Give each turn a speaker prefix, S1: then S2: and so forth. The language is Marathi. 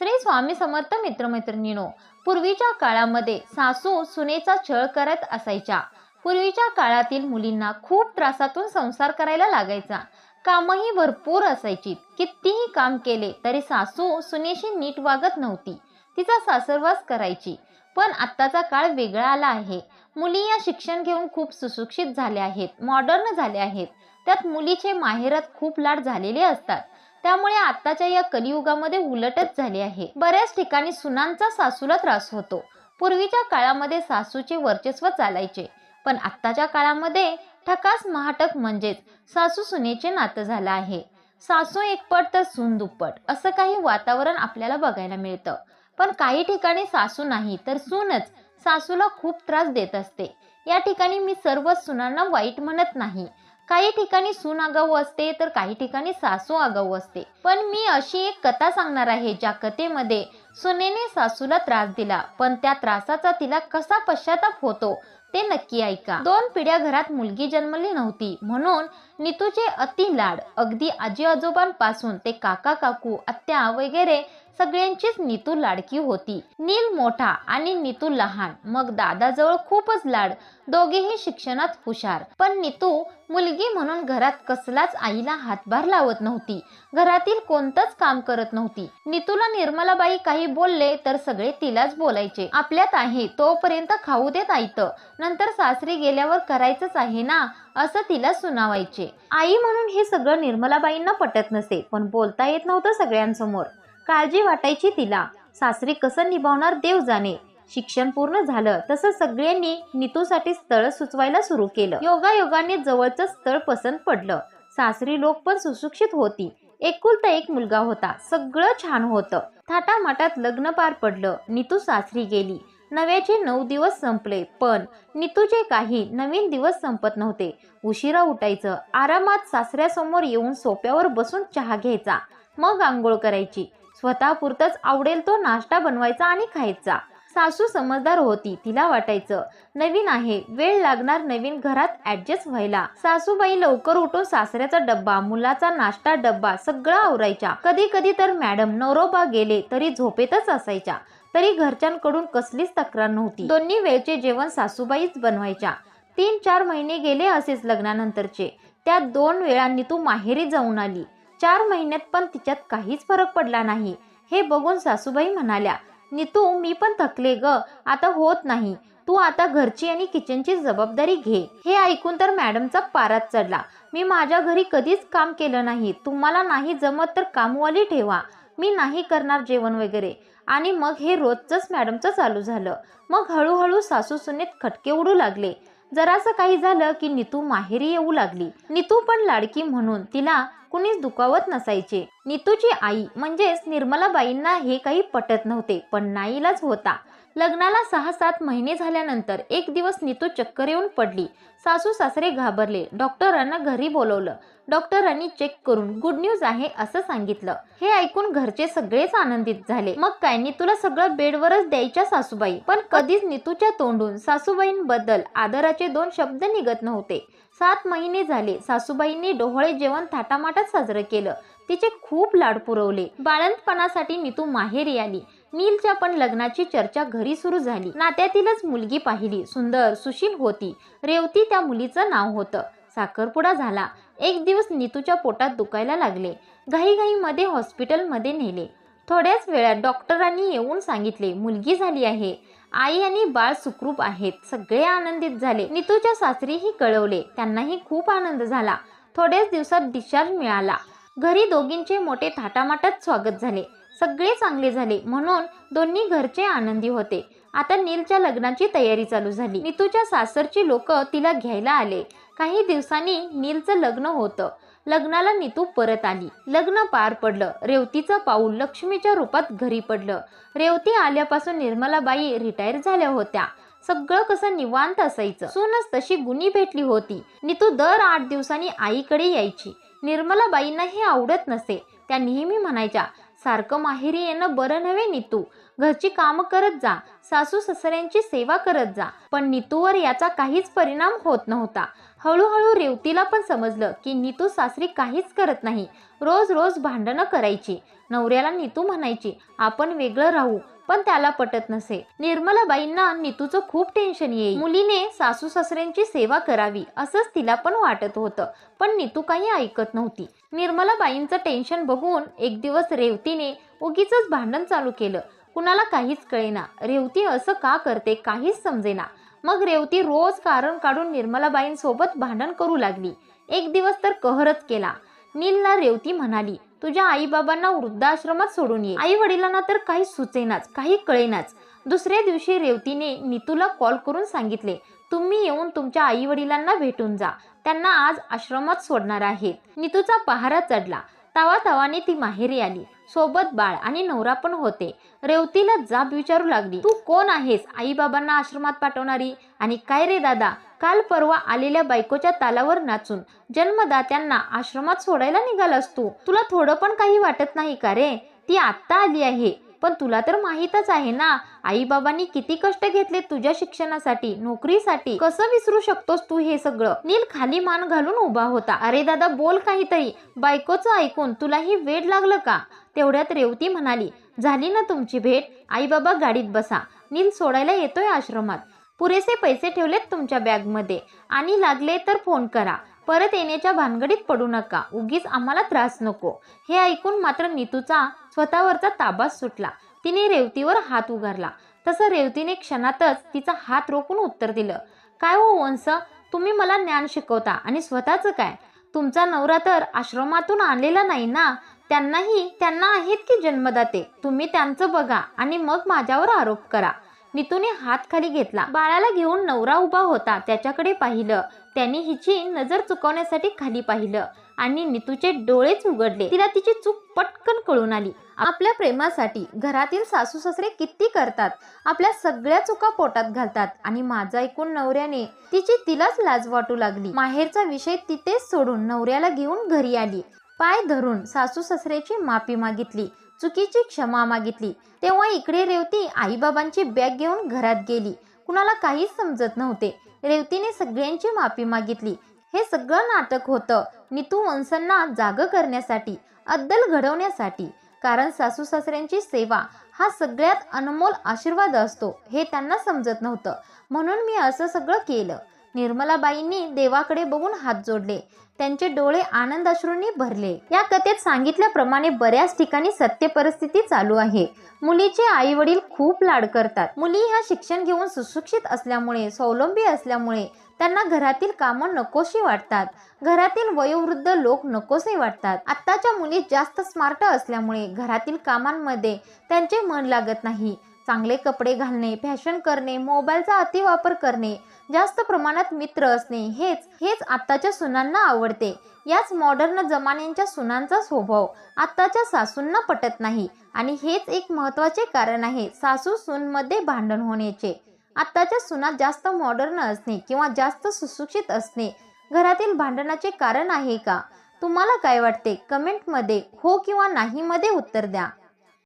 S1: श्री स्वामी समर्थ मित्रमैत्रिणीनो पूर्वीच्या काळामध्ये सासू सुनेचा छळ करत असायच्या. पूर्वीच्या काळातील मुलींना खूप त्रासातून संसार करायला लागायचा. कामही भरपूर असायची. कितीही काम केले तरी सासू सुनेशी नीट वागत नव्हती. तिचा सासरवास करायची. पण आत्ताचा काळ वेगळा आला आहे. मुली या शिक्षण घेऊन खूप सुशिक्षित झाल्या आहेत मॉडर्न झाल्या आहेत. त्यात मुलीचे माहेरात खूप लाड झालेले असतात. त्यामुळे आताच्या या कलियुगामध्ये उलटच झाले आहे. बऱ्याच ठिकाणी सुनांचा सासूला त्रास होतो. पूर्वीच्या काळामध्ये सासूचे वर्चस्व चालायचे. पण आत्ताच्या काळामध्ये ठकास महाटक म्हणजेच सासू सुनेचे नातं झालं आहे. सासू एकपट तर सून दुप्पट असं काही वातावरण आपल्याला बघायला मिळतं. पण काही ठिकाणी सासू नाही तर सूनच सासूला खूप त्रास देत असते. या ठिकाणी मी सर्व सुनांना वाईट म्हणत नाही. काही ठिकाणी सून आगाऊ असते तर काही ठिकाणी सासू आगाऊ असते. पण मी अशी एक कथा सांगणार आहे ज्या कथेमध्ये सुनेने सासूला त्रास दिला पण त्या त्रासाचा तिला कसा पश्चाताप होतो ते नक्की ऐका. दोन पिढ्या घरात मुलगी जन्मली नव्हती म्हणून नितूचे अति लाड अगदी आजी आजोबांपासून ते काका काकू आत्या वगैरे सगळ्यांचीच नितू लाडकी होती. नील मोठा आणि नितू लहान मग दादाजवळ खूपच लाड दोघेही शिक्षणात हुशार. पण नितू मुलगी म्हणून घरात कसलाच आईला हातभार लावत नव्हती घरातील कोणतंच काम करत नव्हती. नितूला निर्मलाबाई काही बोलले तर सगळे तिलाच बोलायचे. आपल्यात आहे तोपर्यंत खाऊ देत आईत नंतर सासरी गेल्यावर करायचंच आहे ना असं तिला सुनावायचे. आई म्हणून हे सगळं निर्मलाबाईंना पटत नसे पण बोलता येत नव्हतं सगळ्यांसमोर. काळजी वाटायची तिला. सासरी कसं निभावणार देव जाणे. शिक्षण पूर्ण झालं तसं सगळ्यांनी नितूसाठी स्थळ सुचवायला सुरू केलं. योगायोगाने जवळचं स्थळ पसंत पडलं. सासरी लोक पण सुशिक्षित होती. एकुलता एक मुलगा होता. सगळं छान होतं. थाटामाटात लग्न पार पडलं. नितू सासरी गेली. नव्याचे नऊ दिवस संपले. पण नितूचे काही नवीन दिवस संपत नव्हते. उशिरा उठायचं. आरामात सासऱ्यासमोर येऊन सोप्यावर बसून चहा घ्यायचा. मग आंघोळ करायची. स्वतःपुरतच आवडेल तो नाश्ता बनवायचा आणि खायचा. सासू समजदार होती तिला वाटायचं नवीन आहे वेळ लागणार नवीन घरात ऍडजस्ट व्हायला. सासूबाई लवकर उठून सासऱ्याचा डब्बा मुलाचा नाश्ता डब्बा सगळं आवरायच्या. कधी कधी तर मॅडम नवरोबा गेले तरी झोपेतच असायच्या. तरी घरच्यांकडून कसलीच तक्रार नव्हती. दोन्ही वेळचे जेवण सासूबाईच बनवायच्या. तीन चार महिने गेले असेच लग्नानंतरचे. त्यात दोन वेळांनी तू माहेरी जाऊन आली. चार महिन्यात पण तिच्यात काहीच फरक पडला नाही. हे बघून सासूबाई म्हणाल्या नितू मी पण थकले ग. आता होत नाही. तू आता घरची आणि किचनची जबाबदारी घे. हे ऐकून तर मॅडमचा पारात चढला. मी माझ्या घरी कधीच काम केलं नाही. तुम्हाला नाही जमत तर कामवाली ठेवा. मी नाही करणार जेवण वगैरे. आणि मग हे रोजच मॅडमचं चालू झालं. मग हळूहळू सासू सुनेत खटके उडू लागले. जरासं काही झालं की नितू माहेरी येऊ लागली. नितू पण लाडकी म्हणून तिला कुणीच दुखावत नसायचे. नितूची आई म्हणजेच निर्मलाबाईंना हे काही पटत नव्हते पण नाईलाच होता. लग्नाला सहा सात महिने झाल्यानंतर एक दिवस नितू चक्कर येऊन पडली. सासू सासरे घाबरले. डॉक्टरांना घरी बोलवलं. डॉक्टरांनी चेक करून गुड न्यूज आहे असं सांगितलं. हे ऐकून घरचे सगळेच आनंदित झाले. मग काय? नितूला सगळं बेडवरच द्यायच्या सासूबाई. पण कधीच नितूच्या तोंडून सासूबाईंबद्दल आदराचे दोन शब्द निघत नव्हते. सात महिने झाले. सासूबाईंनी डोहळे जेवण थाटामाटात साजरं केलं. तिचे खूप लाड पुरवले. बाळंतपणासाठी नितू माहेरी आली. नीलच्या पण लग्नाची चर्चा घरी सुरू झाली. नात्यातीलच मुलगी पाहिली. सुंदर सुशील होती. रेवती त्या मुलीचं नाव होतं. साखरपुडा झाला. एक दिवस नीतूच्या पोटात दुखायला लागले. घाईघाईमध्ये हॉस्पिटलमध्ये नेले. थोड्याच वेळात डॉक्टरांनी येऊन सांगितले मुलगी झाली आहे. आई आणि बाळ सुखरूप आहेत. सगळे आनंदित झाले. नितूच्या सासरीही कळवले. त्यांनाही खूप आनंद झाला. थोड्याच दिवसात डिस्चार्ज मिळाला. घरी दोघींचे मोठे थाटामाटात स्वागत झाले. सगळे चांगले झाले म्हणून दोन्ही घरचे आनंदी होते. आता नीलच्या लग्नाची तयारी चालू झाली. नितूच्या सासरची लोक तिला घ्यायला आले. काही दिवसांनी नीलचं लग्न होतं. लग्नाला नितू परत आली. लग्न पार पडलं. रेवतीचं पाऊल लक्ष्मीच्या रूपात घरी पडलं. रेवती आल्यापासून निर्मलाबाई रिटायर झाल्या होत्या. सगळं कसं निवांत असायचं. सूनच तशी गुणी भेटली होती. नितू दर आठ दिवसांनी आईकडे यायची. निर्मलाबाईंना हे आवडत नसे. त्या नेहमी म्हणायच्या सारखं माहेरी येणं बरं नव्हे नीतू. घरची कामं करत जा. सासू ससऱ्यांची सेवा करत जा. पण नीतूवर याचा काहीच परिणाम होत नव्हता. हळूहळू रेवतीला पण समजलं की नीतू सासरी काहीच करत नाही. रोज रोज भांडणं करायची. नवऱ्याला नीतू म्हणायची आपण वेगळं राहू. पण त्याला पटत नसे. निर्मलाबाईंना नीतूचं खूप टेन्शन येईल. मुलीने सासू सासऱ्यांची सेवा करावी असंच तिला पण वाटत होतं पण नीतू काही ऐकत नव्हती. निर्मलाबाईंचं टेन्शन बघून एक दिवस रेवतीने उगीच भांडण चालू केलं. कुणाला काहीच कळेना. रेवती असं का करते काहीच समजेना. मग रेवती रोज कारण काढून निर्मलाबाईंसोबत भांडण करू लागली. एक दिवस तर कहरच केला. नीलला रेवती म्हणाली तुझ्या आईबाबांना वृद्धाश्रमात सोडून ये. आई वडिलांना तर काही सुचेनाच काही कळेनाच. दुसऱ्या दिवशी रेवतीने नीतूला कॉल करून सांगितले तुम्ही येऊन तुमच्या आई वडिलांना भेटून जा. त्यांना आज आश्रमात सोडणार आहेत. नीतूचा पहारा चढला. तावा तावाने ती माहेरी आली. सोबत बाळ आणि नवरा पण होते. रेवतीला जाब विचारू लागली. तू कोण आहेस? आई बाबांना आश्रमात पाठवणारी. आणि काय रे दादा? काल परवा आलेल्या बायकोच्या तालावर नाचून. जन्मदात्यांना आश्रमात सोडायला निघालास तू. तुला थोडं पण काही वाटत नाही का रे? ती आत्ता आली आहे. पण तुला तर माहीतच आहे ना आईबाबांनी किती कष्ट घेतले तुझ्या शिक्षणासाठी नोकरीसाठी. कसं विसरू शकतोस तू हे सगळं? नील खाली मान घालून उभा होता. अरे दादा बोल काहीतरी. बायकोचं ऐकून तुलाही वेड लागलं का? तेवढ्यात रेवती म्हणाली झाली ना तुमची भेट? आईबाबा गाडीत बसा. नील सोडायला येतोय आश्रमात. पुरेसे पैसे ठेवलेत तुमच्या बॅगमध्ये. आणि लागले तर फोन करा. परत येण्याच्या भानगडीत पडू नका. उगीच आम्हाला त्रास नको. हे ऐकून मात्र नीतूचा स्वतःवरचा ताबाच सुटला. तिने रेवतीवर हात उगारला. तसं रेवतीने क्षणातच तिचा हात रोखून उत्तर दिलं. काय हो वंश तुम्ही मला ज्ञान शिकवता आणि स्वतःचं काय? तुमचा नवरा तर आश्रमातून आणलेला नाही ना? त्यांनाही त्यांना आहेत की जन्मदाते? तुम्ही त्यांचं बघा आणि मग माझ्यावर आरोप करा. नितूने हात खाली घेतला. बाळाला घेऊन नवरा उभा होता. त्याच्याकडे पाहिलं. त्यांनी हिची नजर चुकवण्यासाठी खाली पाहिलं आणि नितूचे डोळेच उघडले तिला तिची चूक पटकन कळून आली. आपल्या प्रेमासाठी घरातील सासू सासरे किती करतात? आपल्या सगळ्या चुका पोटात घालतात आणि माझं ऐकून नवऱ्याने तिची तिलाच लाज वाटू लागली. माहेरचा विषय तिथेच सोडून नवऱ्याला घेऊन घरी आली. पाय धरून सासू सासऱ्याची माफी मागितली चुकीची क्षमा मागितली. तेव्हा इकडे रेवती आईबाबांची बॅग घेऊन घरात गेली. कुणाला काहीच समजत नव्हते. रेवतीने सगळ्यांची माफी मागितली. हे सगळं नाटक होतं नितू वंशांना जाग करण्यासाठी अद्दल घडवण्यासाठी. कारण सासू सासऱ्यांची सेवा हा सगळ्यात अनमोल आशीर्वाद असतो हे त्यांना समजत नव्हतं. म्हणून मी असं सगळं केलं. निर्मलाबाईंनी देवाकडे बघून हात जोडले. त्यांचे डोळे आनंद अश्रूंनी भरले. या कथेत सांगितल्याप्रमाणे बऱ्याच ठिकाणी सत्य परिस्थिती चालू आहे. मुलीचे आई वडील खूप लाड करतात. मुली ह्या शिक्षण घेऊन सुशिक्षित असल्यामुळे स्वावलंबी असल्यामुळे त्यांना घरातील कामं नकोशी वाटतात. घरातील वयोवृद्ध लोक नकोसे वाटतात. आत्ताच्या मुली जास्त स्मार्ट असल्यामुळे घरातील कामांमध्ये त्यांचे मन लागत नाही. चांगले कपडे घालणे फॅशन करणे मोबाईलचा अतिवापर करणे जास्त प्रमाणात मित्र असणे हेच हेच आत्ताच्या सुनांना आवडते. याच मॉडर्न जमान्यांच्या सुनांचा स्वभाव आत्ताच्या सासूंना पटत नाही आणि हेच एक महत्त्वाचे कारण आहे सासू सूनमध्ये भांडण होण्याचे. आत्ताच्या सुनात जास्त मॉडर्न असणे किंवा जास्त सुशिक्षित असणे घरातील भांडणाचे कारण आहे का? तुम्हाला काय वाटते? कमेंटमध्ये हो किंवा नाहीमध्ये उत्तर द्या.